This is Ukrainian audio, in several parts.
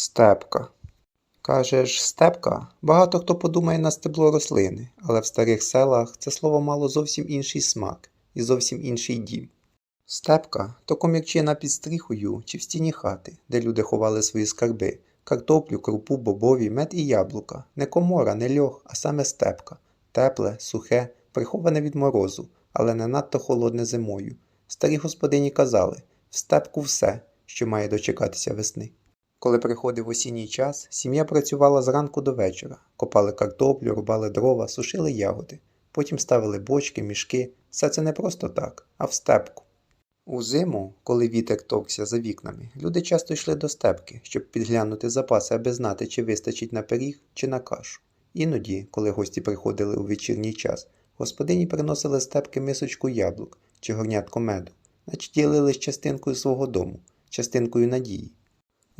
Степка. Кажеш, степка? Багато хто подумає на стебло рослини, але в старих селах це слово мало зовсім інший смак і зовсім інший дім. Степка то комірчина під стріхою чи в стіні хати, де люди ховали свої скарби, картоплю, крупу, бобові, мед і яблука. Не комора, не льох, а саме степка. Тепле, сухе, приховане від морозу, але не надто холодне зимою. Старі господині казали в степку все, що має дочекатися весни. Коли приходив осінній час, сім'я працювала зранку до вечора, копали картоплю, рубали дрова, сушили ягоди, потім ставили бочки, мішки. Все це не просто так, а в степку. У зиму, коли вітер товкся за вікнами, люди часто йшли до степки, щоб підглянути запаси, аби знати, чи вистачить на пиріг, чи на кашу. Іноді, коли гості приходили у вечірній час, господині приносили степки мисочку яблук чи горнятко меду, наче ділились частинкою свого дому, частинкою надії.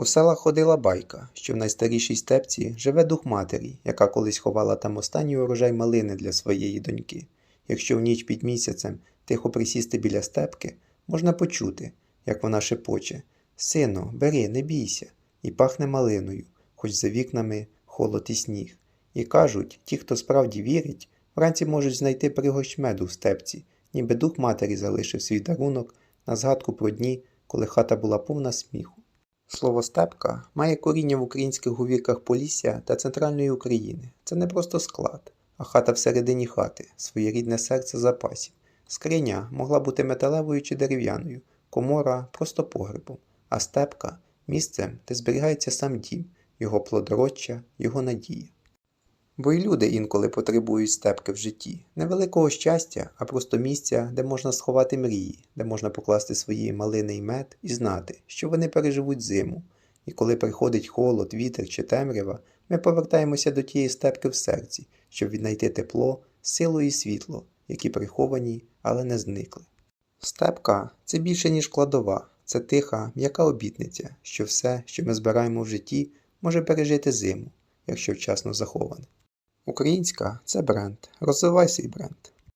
У селах ходила байка, що в найстарішій степці живе дух матері, яка колись ховала там останній урожай малини для своєї доньки. Якщо в ніч під місяцем тихо присісти біля степки, можна почути, як вона шепоче Сино, бери, не бійся, і пахне малиною, хоч за вікнами холод і сніг. І кажуть, ті, хто справді вірить, вранці можуть знайти пригощ меду в степці, ніби дух матері залишив свій дарунок на згадку про дні, коли хата була повна сміху. Слово степка має коріння в українських говірках Полісся та центральної України. Це не просто склад, а хата всередині хати, своєрідне серце запасів. Скриня могла бути металевою чи дерев'яною, комора просто погребом, а степка місцем, де зберігається сам дім, його плодородча, його надія. Бо й люди інколи потребують степки в житті, не великого щастя, а просто місця, де можна сховати мрії, де можна покласти свої малини й мед і знати, що вони переживуть зиму. І коли приходить холод, вітер чи темрява, ми повертаємося до тієї степки в серці, щоб віднайти тепло, силу і світло, які приховані, але не зникли. Степка це більше, ніж кладова, це тиха, м'яка обітниця, що все, що ми збираємо в житті, може пережити зиму, якщо вчасно заховане. Українська це бренд. Розвивай свій бренд.